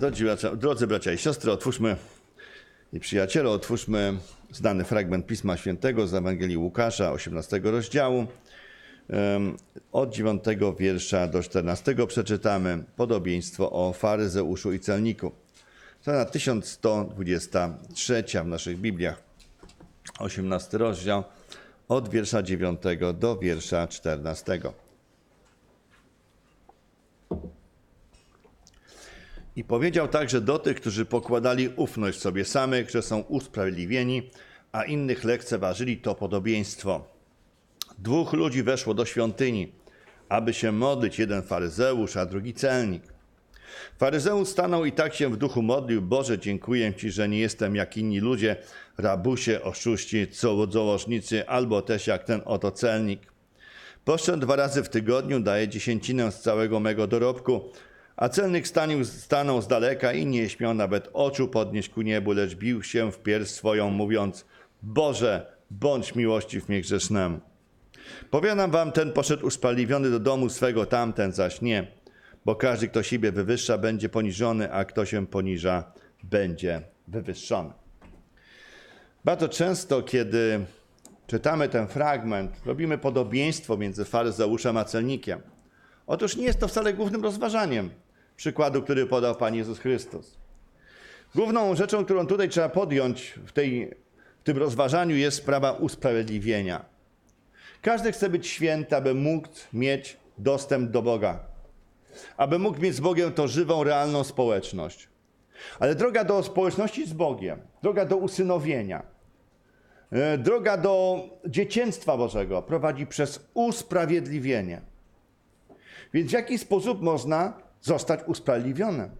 Drodzy bracia, drodzy bracia i siostry, otwórzmy i przyjaciele, otwórzmy znany fragment Pisma Świętego z Ewangelii Łukasza, 18 rozdziału. Od 9 wiersza do 14 przeczytamy podobieństwo o faryzeuszu i celniku. Strona 1123 w naszych Bibliach. 18 rozdział od wiersza 9 do wiersza 14. I powiedział także do tych, którzy pokładali ufność w sobie samych, że są usprawiedliwieni, a innych lekceważyli to podobieństwo. Dwóch ludzi weszło do świątyni, aby się modlić, jeden faryzeusz, a drugi celnik. Faryzeusz stanął i tak się w duchu modlił: Boże, dziękuję Ci, że nie jestem jak inni ludzie, rabusie, oszuści, cołodzołożnicy, albo też jak ten oto celnik. Poszedł dwa razy w tygodniu, daje dziesięcinę z całego mego dorobku, a celnik stanił, stanął z daleka i nie śmiał nawet oczu podnieść ku niebu, lecz bił się w pierś swoją, mówiąc: Boże, bądź miłościw mnie grzesznemu. Powiadam wam, ten poszedł usprawiedliwiony do domu swego, tamten zaś nie. Bo każdy, kto siebie wywyższa, będzie poniżony, a kto się poniża, będzie wywyższony. Bardzo często, kiedy czytamy ten fragment, robimy podobieństwo między faryzeuszem a celnikiem. Otóż nie jest to wcale głównym rozważaniem przykładu, który podał Pan Jezus Chrystus. Główną rzeczą, którą tutaj trzeba podjąć w, tej, w tym rozważaniu jest sprawa usprawiedliwienia. Każdy chce być święty, aby mógł mieć dostęp do Boga. Aby mógł mieć z Bogiem to żywą, realną społeczność. Ale droga do społeczności z Bogiem, droga do usynowienia, e, droga do dzieciństwa Bożego prowadzi przez usprawiedliwienie. Więc w jaki sposób można zostać usprawiedliwionym?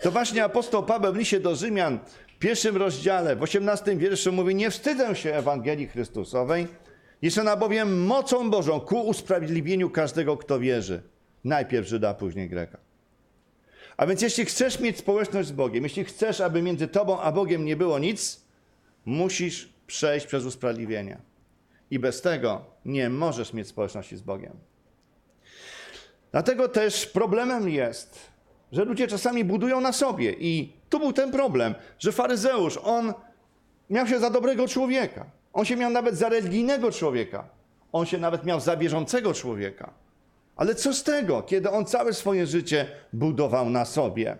To właśnie apostoł Paweł w liście do Rzymian w pierwszym rozdziale, w osiemnastym wierszu mówi, nie wstydzę się Ewangelii Chrystusowej, jest ona bowiem mocą Bożą ku usprawiedliwieniu każdego, kto wierzy. Najpierw Żyda, później Greka. A więc jeśli chcesz mieć społeczność z Bogiem, jeśli chcesz, aby między tobą a Bogiem nie było nic, musisz przejść przez usprawiedliwienie. I bez tego nie możesz mieć społeczności z Bogiem. Dlatego też problemem jest, że ludzie czasami budują na sobie. I tu był ten problem, że faryzeusz, on miał się za dobrego człowieka. On się miał nawet za religijnego człowieka. On się nawet miał za wierzącego człowieka. Ale co z tego, kiedy on całe swoje życie budował na sobie?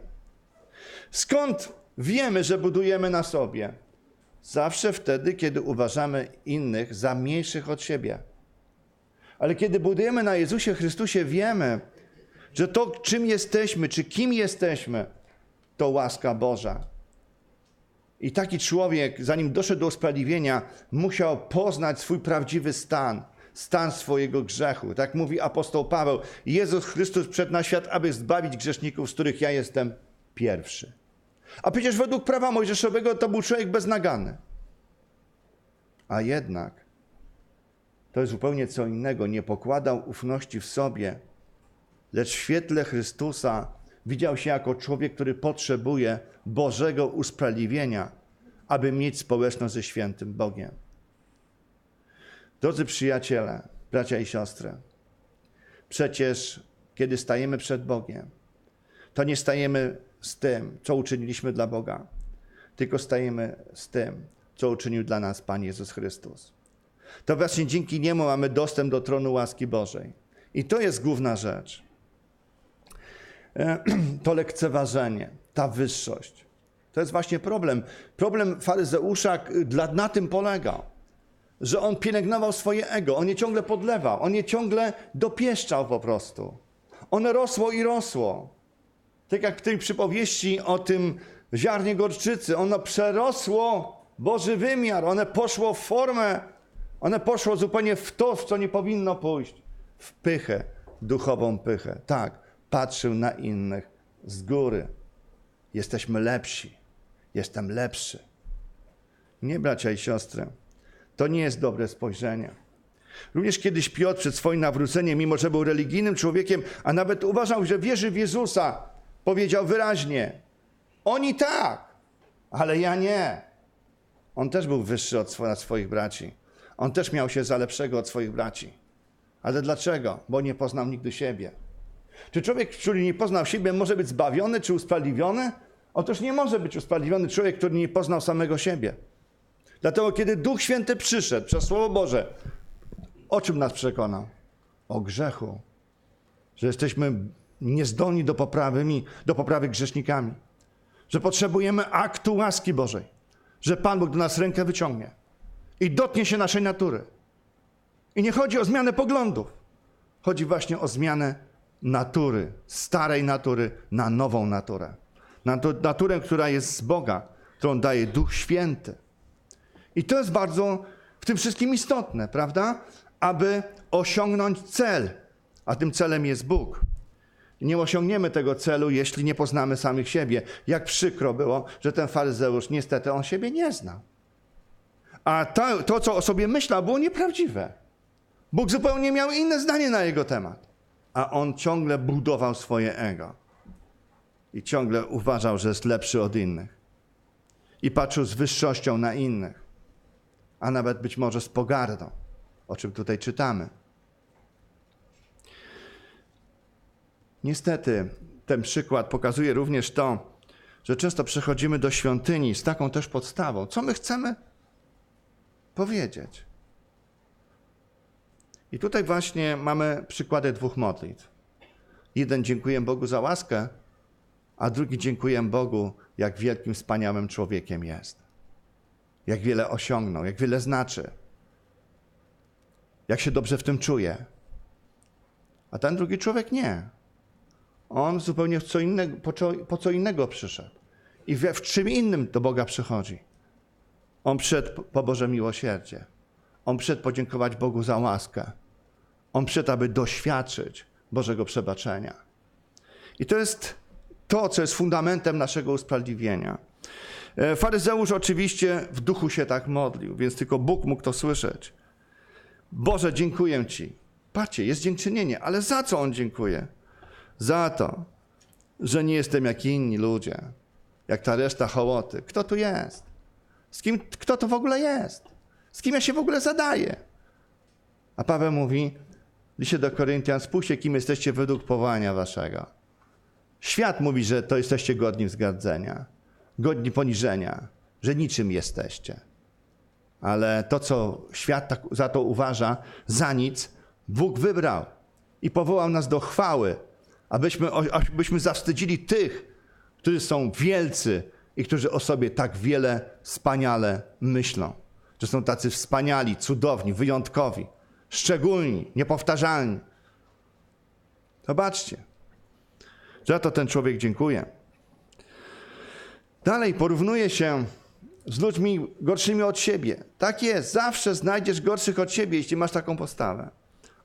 Skąd wiemy, że budujemy na sobie? Zawsze wtedy, kiedy uważamy innych za mniejszych od siebie. Ale kiedy budujemy na Jezusie Chrystusie, wiemy, że to, czym jesteśmy, czy kim jesteśmy, to łaska Boża. I taki człowiek, zanim doszedł do usprawiedliwienia, musiał poznać swój prawdziwy stan, stan swojego grzechu. Tak mówi apostoł Paweł. Jezus Chrystus przed na świat, aby zbawić grzeszników, z których ja jestem pierwszy. A przecież według prawa mojżeszowego to był człowiek beznagany. A jednak to jest zupełnie co innego. Nie pokładał ufności w sobie, lecz w świetle Chrystusa widział się jako człowiek, który potrzebuje Bożego usprawiedliwienia, aby mieć społeczność ze świętym Bogiem. Drodzy przyjaciele, bracia i siostry, przecież kiedy stajemy przed Bogiem, to nie stajemy z tym, co uczyniliśmy dla Boga, tylko stajemy z tym, co uczynił dla nas Pan Jezus Chrystus. To właśnie dzięki Niemu mamy dostęp do tronu łaski Bożej. I to jest główna rzecz. To lekceważenie, ta wyższość. To jest właśnie problem. Problem faryzeusza na tym polegał, że on pielęgnował swoje ego, on je ciągle podlewał, on je ciągle dopieszczał po prostu. One rosło i rosło. Tak jak w tej przypowieści o tym ziarnie gorczycy, ono przerosło Boży wymiar, one poszło w formę, one poszło zupełnie w to, w co nie powinno pójść. W pychę, duchową pychę. Tak, patrzył na innych z góry. Jesteśmy lepsi. Jestem lepszy. Nie, bracia i siostry, to nie jest dobre spojrzenie. Również kiedyś Piotr przed swoim nawróceniem, mimo że był religijnym człowiekiem, a nawet uważał, że wierzy w Jezusa, powiedział wyraźnie: Oni tak, ale ja nie. On też był wyższy od swoich braci. On też miał się za lepszego od swoich braci. Ale dlaczego? Bo nie poznał nigdy siebie. Czy człowiek, który nie poznał siebie, może być zbawiony czy usprawiedliwiony? Otóż nie może być usprawiedliwiony człowiek, który nie poznał samego siebie. Dlatego, kiedy Duch Święty przyszedł przez Słowo Boże, o czym nas przekonał? O grzechu. Że jesteśmy niezdolni do poprawy, do poprawy grzesznikami. Że potrzebujemy aktu łaski Bożej. Że Pan Bóg do nas rękę wyciągnie i dotknie się naszej natury. I nie chodzi o zmianę poglądów. Chodzi właśnie o zmianę natury, starej natury na nową naturę. Na naturę, która jest z Boga, którą daje Duch Święty. I to jest bardzo w tym wszystkim istotne, prawda? Aby osiągnąć cel, a tym celem jest Bóg. Nie osiągniemy tego celu, jeśli nie poznamy samych siebie. Jak przykro było, że ten faryzeusz niestety on siebie nie znał. A to, to co o sobie myślał, było nieprawdziwe. Bóg zupełnie miał inne zdanie na jego temat. A on ciągle budował swoje ego. I ciągle uważał, że jest lepszy od innych. I patrzył z wyższością na innych. A nawet być może z pogardą, o czym tutaj czytamy. Niestety, ten przykład pokazuje również to, że często przechodzimy do świątyni z taką też podstawą. Co my chcemy powiedzieć? I tutaj właśnie mamy przykłady dwóch modlitw. Jeden dziękuję Bogu za łaskę, a drugi dziękuję Bogu, jak wielkim, wspaniałym człowiekiem jest. Jak wiele osiągnął, jak wiele znaczy. Jak się dobrze w tym czuje. A ten drugi człowiek nie. On zupełnie co innego, po, co, innego przyszedł. I w czym innym do Boga przychodzi. On przyszedł po Boże miłosierdzie. On przyszedł podziękować Bogu za łaskę. On przyszedł, aby doświadczyć Bożego przebaczenia. I to jest to, co jest fundamentem naszego usprawiedliwienia. E, faryzeusz oczywiście w duchu się tak modlił, więc tylko Bóg mógł to słyszeć. Boże, dziękuję Ci. Patrzcie, jest dziękczynienie, ale za co on dziękuje? Za to, że nie jestem jak inni ludzie, jak ta reszta hołoty. Kto tu jest? Z kim, kto to w ogóle jest? Z kim ja się w ogóle zadaję? A Paweł mówi, liście do Koryntian, spójrzcie, kim jesteście według powołania waszego. Świat mówi, że to jesteście godni wzgardzenia, godni poniżenia, że niczym jesteście. Ale to, co świat tak, za to uważa, za nic, Bóg wybrał i powołał nas do chwały, abyśmy, abyśmy zawstydzili tych, którzy są wielcy i którzy o sobie tak wiele wspaniale myślą. Że są tacy wspaniali, cudowni, wyjątkowi, szczególni, niepowtarzalni. Zobaczcie. Za to ten człowiek dziękuję. Dalej porównuje się z ludźmi gorszymi od siebie. Tak jest, zawsze znajdziesz gorszych od siebie, jeśli masz taką postawę.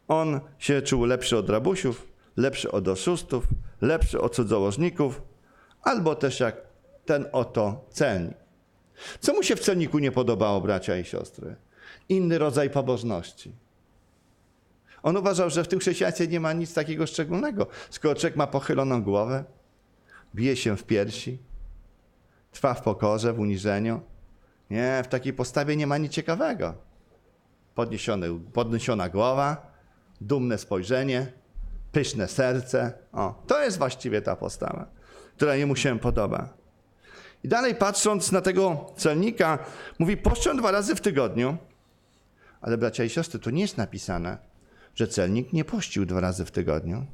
On się czuł lepszy od rabusiów, lepszy od oszustów, lepszy od cudzołożników, albo też jak ten oto celnik. Co mu się w celniku nie podobało, bracia i siostry? Inny rodzaj pobożności. On uważał, że w tym chrześcijaństwie nie ma nic takiego szczególnego. Skoro człowiek ma pochyloną głowę, bije się w piersi, trwa w pokorze, w uniżeniu. Nie, w takiej postawie nie ma nic ciekawego. Podniesiony, podniesiona głowa, dumne spojrzenie, pyszne serce. O, to jest właściwie ta postawa, która jemu się podoba. I dalej patrząc na tego celnika, mówi, poszczę dwa razy w tygodniu. Ale bracia i siostry, tu nie jest napisane, że celnik nie pościł dwa razy w tygodniu.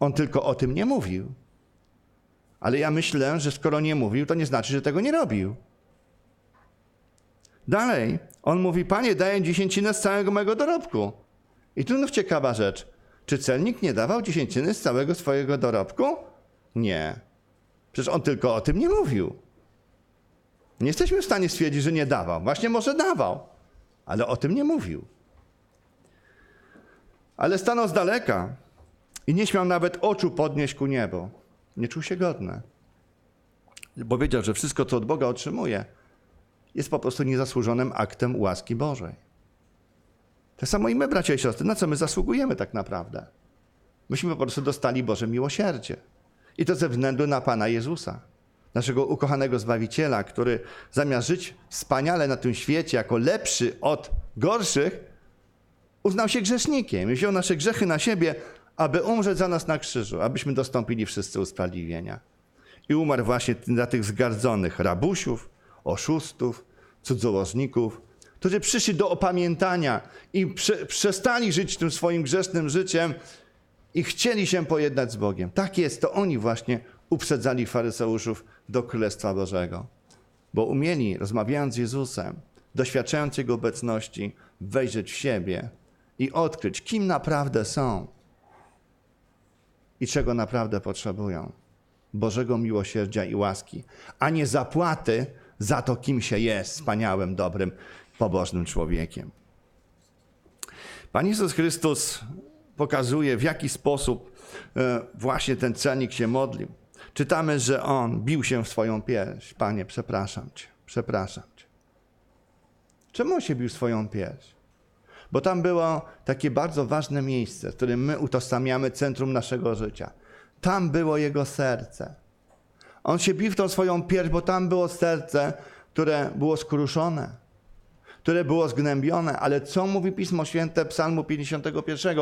On tylko o tym nie mówił. Ale ja myślę, że skoro nie mówił, to nie znaczy, że tego nie robił. Dalej, on mówi, panie, daję dziesięcinę z całego mojego dorobku. I tu znów ciekawa rzecz. Czy celnik nie dawał dziesięciny z całego swojego dorobku? Nie. Przecież on tylko o tym nie mówił. Nie jesteśmy w stanie stwierdzić, że nie dawał. Właśnie może dawał, ale o tym nie mówił. Ale stanął z daleka i nie śmiał nawet oczu podnieść ku niebu. Nie czuł się godny. Bo wiedział, że wszystko, co od Boga otrzymuje, jest po prostu niezasłużonym aktem łaski Bożej. Tak samo i my, bracia i siostry, na co my zasługujemy tak naprawdę? Myśmy po prostu dostali Boże miłosierdzie. I to ze względu na Pana Jezusa, naszego ukochanego Zbawiciela, który zamiast żyć wspaniale na tym świecie jako lepszy od gorszych, uznał się grzesznikiem i wziął nasze grzechy na siebie, aby umrzeć za nas na krzyżu, abyśmy dostąpili wszyscy usprawiedliwienia. I umarł właśnie dla tych zgardzonych rabusiów, oszustów, cudzołożników, którzy przyszli do opamiętania i prze, przestali żyć tym swoim grzesznym życiem i chcieli się pojednać z Bogiem. Tak jest, to oni właśnie uprzedzali faryzeuszów do Królestwa Bożego. Bo umieli, rozmawiając z Jezusem, doświadczając Jego obecności, wejrzeć w siebie i odkryć, kim naprawdę są i czego naprawdę potrzebują. Bożego miłosierdzia i łaski, a nie zapłaty za to, kim się jest wspaniałym, dobrym, pobożnym człowiekiem. Pan Jezus Chrystus pokazuje, w jaki sposób e, właśnie ten cennik się modlił. Czytamy, że on bił się w swoją pierś. Panie, przepraszam cię, przepraszam cię. Czemu on się bił swoją pierś? Bo tam było takie bardzo ważne miejsce, w którym my utożsamiamy centrum naszego życia. Tam było jego serce. On się bił w tą swoją pierś, bo tam było serce, które było skruszone, które było zgnębione. Ale co mówi Pismo Święte Psalmu 51?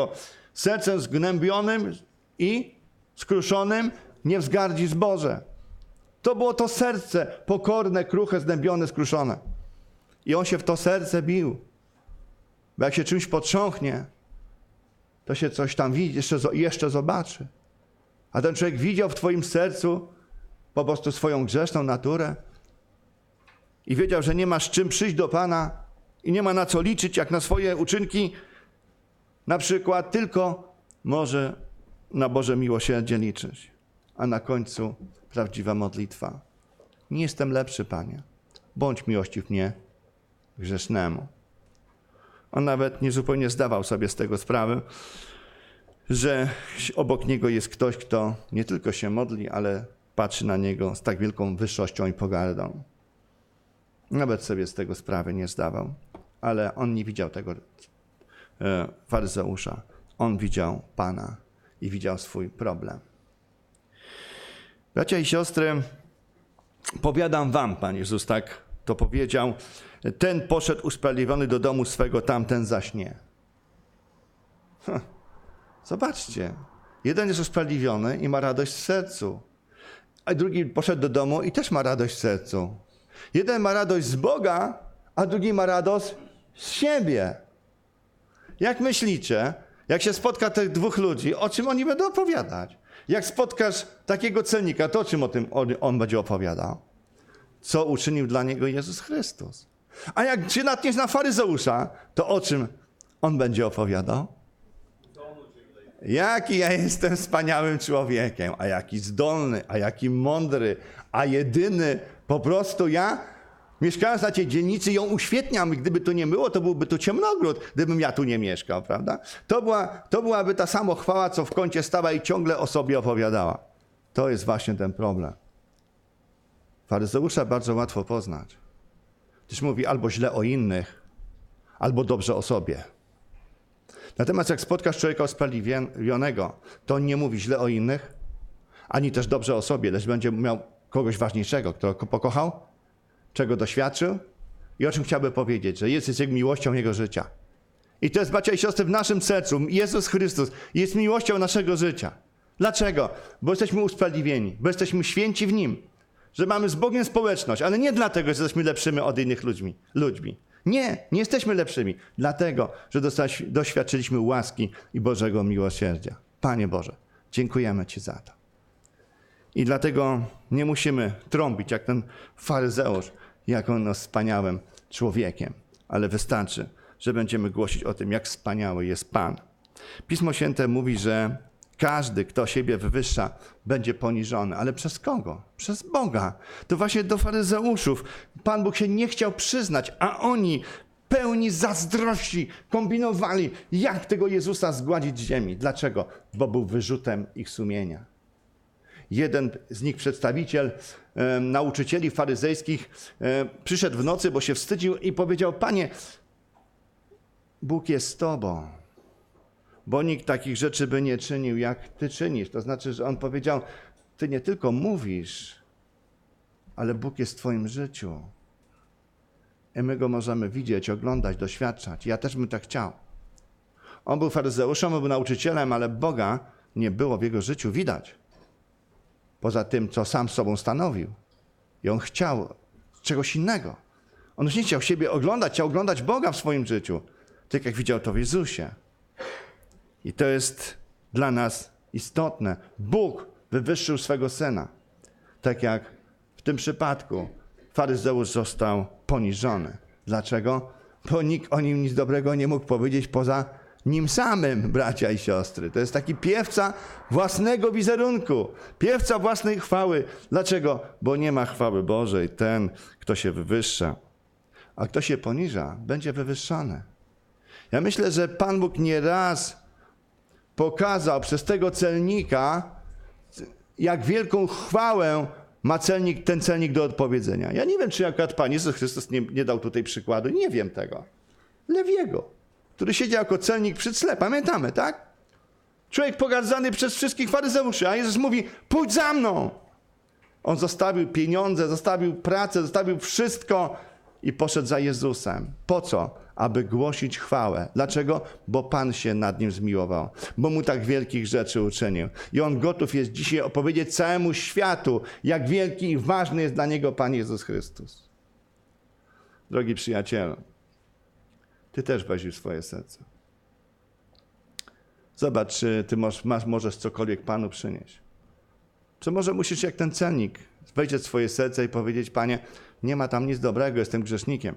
Sercem zgnębionym i skruszonym nie wzgardzisz Boże. To było to serce pokorne, kruche, zgnębione, skruszone. I on się w to serce bił. Bo jak się czymś potrząchnie, to się coś tam widzi, jeszcze, jeszcze zobaczy. A ten człowiek widział w Twoim sercu po prostu swoją grzeszną naturę i wiedział, że nie ma z czym przyjść do Pana i nie ma na co liczyć, jak na swoje uczynki, na przykład, tylko może na Boże miłosierdzie liczyć. A na końcu prawdziwa modlitwa. Nie jestem lepszy, Panie. Bądź miłościw mnie, grzesznemu. On nawet nie zupełnie zdawał sobie z tego sprawy, że obok niego jest ktoś, kto nie tylko się modli, ale patrzy na niego z tak wielką wyższością i pogardą. Nawet sobie z tego sprawy nie zdawał, ale on nie widział tego e, faryzeusza. On widział Pana i widział swój problem. Bracia i siostry, powiadam wam, Pan Jezus tak to powiedział, ten poszedł usprawiedliwiony do domu swego, tamten zaś nie. Zobaczcie, jeden jest usprawiedliwiony i ma radość w sercu, a drugi poszedł do domu i też ma radość w sercu. Jeden ma radość z Boga, a drugi ma radość z siebie. Jak myślicie, jak się spotka tych dwóch ludzi, o czym oni będą opowiadać? Jak spotkasz takiego celnika, to o czym o tym on będzie opowiadał? Co uczynił dla niego Jezus Chrystus? A jak się natkniesz na faryzeusza, to o czym on będzie opowiadał? Jaki ja jestem wspaniałym człowiekiem, a jaki zdolny, a jaki mądry, a jedyny. Po prostu ja, mieszkając na tej dzielnicy, ją uświetniam. Gdyby to nie było, to byłby to ciemnogród, gdybym ja tu nie mieszkał, prawda? To, była, to byłaby ta samochwała, co w kącie stała i ciągle o sobie opowiadała. To jest właśnie ten problem. Faryzeusza bardzo łatwo poznać. Gdyż mówi albo źle o innych, albo dobrze o sobie. Natomiast jak spotkasz człowieka usprawiedliwionego, to on nie mówi źle o innych, ani też dobrze o sobie, lecz będzie miał kogoś ważniejszego, kto pokochał, czego doświadczył i o czym chciałby powiedzieć, że jest jego miłością jego życia. I to jest, bracia i siostry, w naszym sercu. Jezus Chrystus jest miłością naszego życia. Dlaczego? Bo jesteśmy usprawiedliwieni, bo jesteśmy święci w Nim, że mamy z Bogiem społeczność, ale nie dlatego, że jesteśmy lepszymi od innych ludźmi. ludźmi. Nie, nie jesteśmy lepszymi, dlatego, że doświadczyliśmy łaski i Bożego miłosierdzia. Panie Boże, dziękujemy Ci za to. I dlatego nie musimy trąbić jak ten faryzeusz, jak on jest wspaniałym człowiekiem, ale wystarczy, że będziemy głosić o tym, jak wspaniały jest Pan. Pismo Święte mówi, że każdy, kto siebie wywyższa, będzie poniżony. Ale przez kogo? Przez Boga. To właśnie do faryzeuszów. Pan Bóg się nie chciał przyznać, a oni pełni zazdrości kombinowali, jak tego Jezusa zgładzić z ziemi. Dlaczego? Bo był wyrzutem ich sumienia. Jeden z nich, przedstawiciel nauczycieli faryzejskich, przyszedł w nocy, bo się wstydził i powiedział: Panie, Bóg jest z tobą bo nikt takich rzeczy by nie czynił, jak ty czynisz. To znaczy, że on powiedział: Ty nie tylko mówisz, ale Bóg jest w Twoim życiu. I my go możemy widzieć, oglądać, doświadczać. Ja też bym tak chciał. On był faryzeuszem, on był nauczycielem, ale Boga nie było w jego życiu widać. Poza tym, co sam sobą stanowił. I on chciał czegoś innego. On już nie chciał siebie oglądać, chciał oglądać Boga w swoim życiu. Tak jak widział to w Jezusie. I to jest dla nas istotne. Bóg wywyższył swego syna. Tak jak w tym przypadku faryzeusz został poniżony. Dlaczego? Bo nikt o nim nic dobrego nie mógł powiedzieć poza nim samym, bracia i siostry. To jest taki piewca własnego wizerunku, piewca własnej chwały. Dlaczego? Bo nie ma chwały Bożej. Ten, kto się wywyższa, a kto się poniża, będzie wywyższony. Ja myślę, że Pan Bóg nieraz pokazał przez tego celnika, jak wielką chwałę ma celnik, ten celnik do odpowiedzenia. Ja nie wiem, czy akurat Pan Jezus Chrystus nie, nie dał tutaj przykładu, nie wiem tego. Lewiego, który siedział jako celnik przy tle, pamiętamy, tak? Człowiek pogadzany przez wszystkich faryzeuszy, a Jezus mówi, pójdź za mną. On zostawił pieniądze, zostawił pracę, zostawił wszystko i poszedł za Jezusem. Po co? Aby głosić chwałę. Dlaczego? Bo Pan się nad nim zmiłował, bo mu tak wielkich rzeczy uczynił. I on gotów jest dzisiaj opowiedzieć całemu światu, jak wielki i ważny jest dla niego Pan Jezus Chrystus. Drogi przyjacielu, ty też weź już swoje serce. Zobacz, czy ty masz, masz, możesz cokolwiek Panu przynieść. Czy może musisz jak ten celnik wejrzeć w swoje serce i powiedzieć, Panie, nie ma tam nic dobrego, jestem grzesznikiem.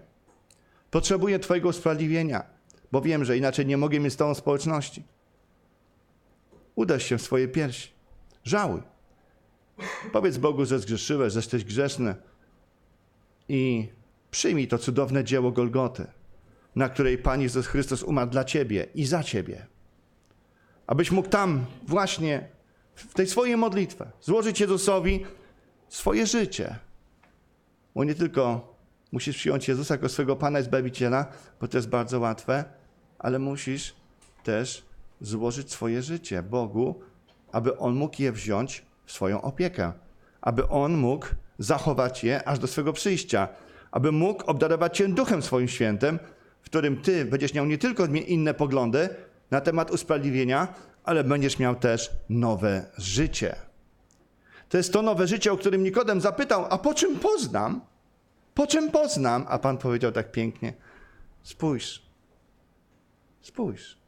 Potrzebuję Twojego usprawiedliwienia, bo wiem, że inaczej nie mogę mieć z Tobą społeczności. Uderz się w swoje piersi. Żałuj. Powiedz Bogu, że zgrzeszyłeś, że jesteś grzeszny i przyjmij to cudowne dzieło Golgoty, na której Pan Jezus Chrystus umarł dla Ciebie i za Ciebie. Abyś mógł tam właśnie w tej swojej modlitwie złożyć Jezusowi swoje życie. Bo nie tylko musisz przyjąć Jezusa jako swego Pana i Zbawiciela, bo to jest bardzo łatwe, ale musisz też złożyć swoje życie Bogu, aby On mógł je wziąć w swoją opiekę, aby On mógł zachować je aż do swego przyjścia, aby mógł obdarować Cię Duchem swoim Świętym, w którym Ty będziesz miał nie tylko inne poglądy na temat usprawiedliwienia, ale będziesz miał też nowe życie. To jest to nowe życie, o którym Nikodem zapytał, a po czym poznam? Po czym poznam? A Pan powiedział tak pięknie: Spójrz, spójrz.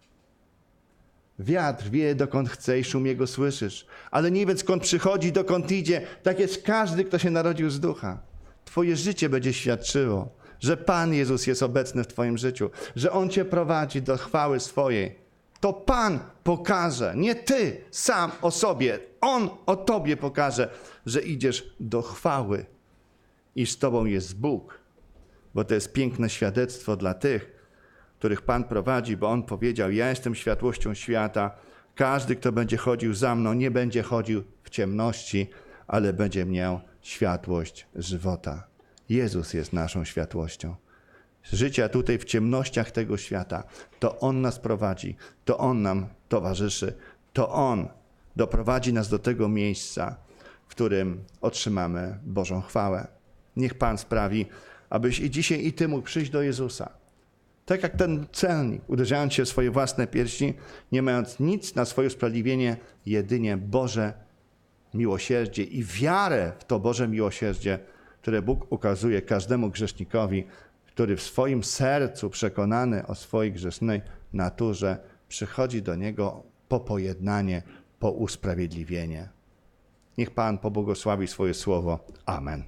Wiatr wie, dokąd chce i szum jego słyszysz, ale nie wie, skąd przychodzi, dokąd idzie. Tak jest każdy, kto się narodził z ducha. Twoje życie będzie świadczyło, że Pan Jezus jest obecny w Twoim życiu, że On Cię prowadzi do chwały swojej. To Pan pokaże, nie Ty sam o sobie. On o Tobie pokaże, że idziesz do chwały i z Tobą jest Bóg. Bo to jest piękne świadectwo dla tych, których Pan prowadzi, bo On powiedział: Ja jestem światłością świata. Każdy, kto będzie chodził za mną, nie będzie chodził w ciemności, ale będzie miał światłość żywota. Jezus jest naszą światłością. Życia tutaj w ciemnościach tego świata, to On nas prowadzi, to On nam towarzyszy, to On doprowadzi nas do tego miejsca, w którym otrzymamy Bożą chwałę. Niech Pan sprawi, abyś i dzisiaj i Ty mógł przyjść do Jezusa. Tak jak ten celnik, uderzając się w swoje własne piersi, nie mając nic na swoje usprawiedliwienie, jedynie Boże miłosierdzie i wiarę w to Boże miłosierdzie, które Bóg ukazuje każdemu grzesznikowi, który w swoim sercu przekonany o swojej grzesznej naturze przychodzi do Niego po pojednanie, po usprawiedliwienie. Niech Pan pobłogosławi swoje słowo. Amen.